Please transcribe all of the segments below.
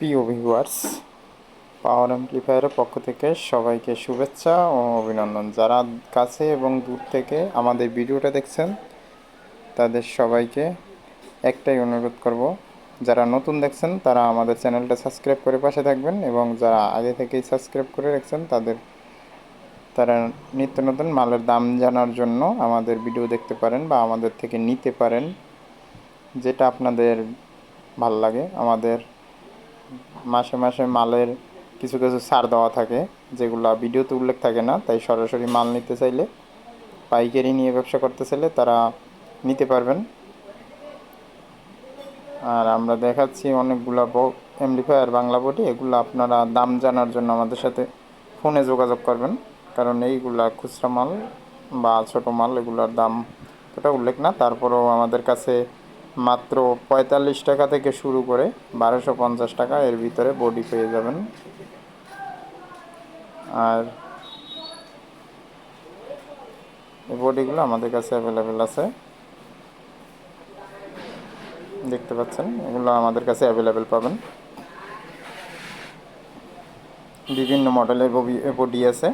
প্রিয় ভিউয়ার্স পাওয়ার অ্যাম্প্লিফায়ারের পক্ষ থেকে সবাইকে শুভেচ্ছা ও অভিনন্দন। যারা কাছে এবং দূর থেকে আমাদের ভিডিওটা দেখছেন, তাদের সবাইকে একটাই অনুরোধ করব, যারা নতুন দেখছেন, তারা আমাদের চ্যানেলটা সাবস্ক্রাইব করে পাশে থাকবেন এবং যারা আগে থেকেই সাবস্ক্রাইব করে রাখছেন, তাদের, তারা নিত্য নতুন মালের দাম জানার জন্য আমাদের ভিডিও দেখতে পারেন বা আমাদের থেকে নিতে পারেন, যেটা আপনাদের ভালো লাগে। আমাদের মাসে মাসে মালের কিছু কিছু ছাড় দেওয়া থাকে, যেগুলো ভিডিওতে উল্লেখ থাকে না, তাই সরাসরি মাল নিতে চাইলে পাইকারি নিয়ে ব্যবসা করতে চাইলে তারা নিতে পারবেন। আর আমরা দেখাচ্ছি অনেকগুলো এমডিফায়ার বাংলা বডি, এগুলো আপনারা দাম জানার জন্য আমাদের সাথে ফোনে যোগাযোগ করবেন, কারণ এইগুলা খুচরা মাল বা ছোটো মাল, এগুলোর দাম এটা উল্লেখ না। তারপরেও আমাদের কাছে মাত্র পঁয়তাল্লিশ টাকা থেকে শুরু করে বারোশো পঞ্চাশ টাকা এর ভিতরে বডি পেয়ে যাবেন। আর এই বডিগুলো আমাদের কাছে অ্যাভেলেবেল আছে। দেখতে পাচ্ছেন, এগুলো আমাদের কাছে অ্যাভেলেবেল পাবেন। বিভিন্ন মডেলের বডি আছে।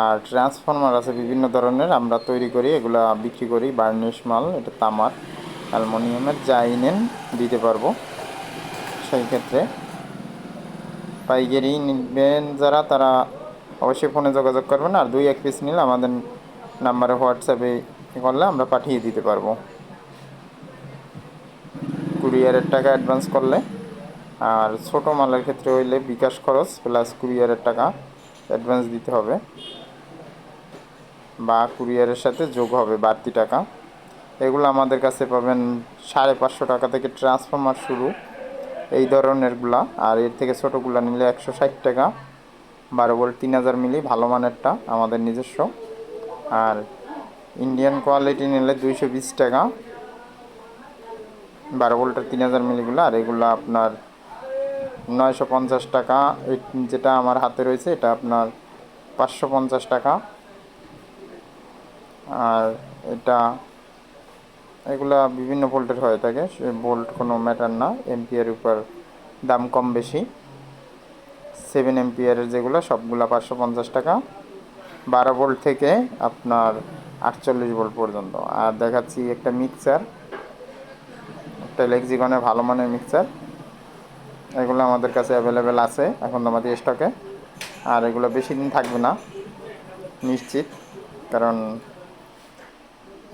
আর ট্রান্সফর্মার আছে, বিভিন্ন ধরনের। আমরা তৈরি করি, এগুলো বিক্রি করি বার্নিশ মাল, এটা তামার। অ্যালমোনিয়ামের যাই নেন দিতে পারব। সেই ক্ষেত্রে পাইকারি নেবেন যারা, তারা অবশ্যই ফোনে যোগাযোগ করবেন আর দুই এক পিস নিলে আমাদের নাম্বারে হোয়াটসঅ্যাপে করলে আমরা পাঠিয়ে দিতে পারব। কুরিয়ারের টাকা অ্যাডভান্স করলে আর ছোটো মালের ক্ষেত্রে হইলে বিকাশ খরচ প্লাস কুরিয়ারের টাকা অ্যাডভান্স দিতে হবে। বা কুরিয়ারের সাথে যোগ হবে বাড়তি টাকা। এগুলো আমাদের কাছে পাবেন সাড়ে পাঁচশো টাকা থেকে ট্রান্সফর্মার শুরু এই ধরনেরগুলা। আর এর থেকে ছোটোগুলো নিলে একশো ষাট টাকা। বারো বল তিন হাজার মিলি, ভালো মানেরটা আমাদের নিজস্ব। আর ইন্ডিয়ান কোয়ালিটি নিলে দুইশো বিশ টাকা। বারো ভোল্টের তিন হাজার মিলিগুলো, আর এগুলো আপনার নয়শো পঞ্চাশ টাকা। যেটা আমার হাতে রয়েছে, এটা আপনার পাঁচশো পঞ্চাশ টাকা। আর এটা এগুলা বিভিন্ন ভোল্টের হয়ে থাকে, সে ভোল্ট কোনো ম্যাটার না এমপিয়ার উপর দাম কম বেশি। সেভেন এমপিয়ারের যেগুলো, সবগুলা পাঁচশো পঞ্চাশ টাকা। বারো ভোল্ট থেকে আপনার আটচল্লিশ ভোল্ট পর্যন্ত। আর দেখাচ্ছি একটা মিক্সার একটা লেক্সিগনের ভালো মানের মিক্সার এগুলো আমাদের কাছে অ্যাভেলেবেল আছে, এখন আমাদের স্টকে আর এগুলো বেশি দিন থাকবে না, নিশ্চিত। কারণ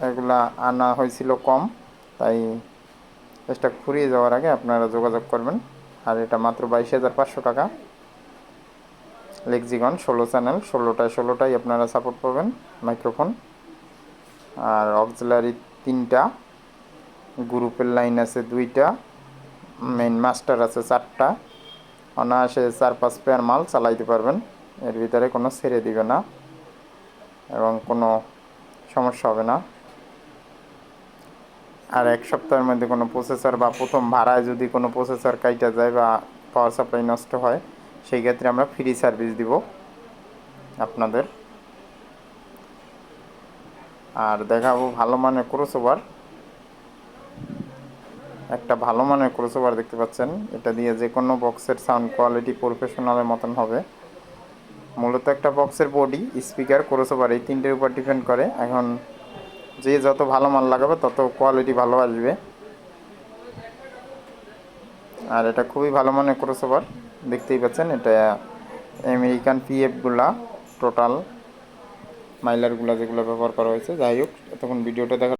এগুলা আনা হয়েছিল কম, তাই স্টক ফুরিয়ে যাওয়ার আগে আপনারা যোগাযোগ করবেন। আর এটা মাত্র বাইশ হাজার পাঁচশো টাকা। লেক্সিগন ষোলো চ্যানেল ষোলোটায় ষোলোটাই আপনারা সাপোর্ট পাবেন মাইক্রোফোন আর অক্সিলারি তিনটা গ্রুপের লাইন আছে দুইটা মেন মাস্টার আছে চারটা। অনায়াসে চার পাঁচ পেয়ার মাল চালাইতে পারবেন, এর ভিতরে কোনো ছেড়ে দিবে না। এবং কোনো সমস্যা হবে না। আর এক সপ্তাহের মধ্যে কোনো প্রসেসর বা প্রথম ভাড়ায় যদি কোনো প্রসেসর কাইটা যায় বা পাওয়ার সাপ্লাই নষ্ট হয়, সেই ক্ষেত্রে আমরা ফ্রি সার্ভিস দিব আপনাদের। আর দেখাবো ভালো মানের ক্রোসোভার একটা ভালো মানের ক্রোসোভার দেখতে পাচ্ছেন। এটা দিয়ে যে কোনো বক্সের সাউন্ড কোয়ালিটি প্রফেশনালের মতন হবে। মূলত একটা বক্সের বডি স্পিকার ক্রোসোভার এই তিনটের উপর ডিপেন্ড করে। এখন যে যত ভালো মাল লাগাবে, তত কোয়ালিটি ভালো আসবে। আর এটা খুবই ভালো মানের ক্রোসোভার দেখতেই পাচ্ছেন, এটা আমেরিকান পিএফগুলা টোটাল মাইলারগুলা যেগুলো ব্যবহার করা হয়েছে। যাই হোক, এতক্ষণ ভিডিওটা দেখা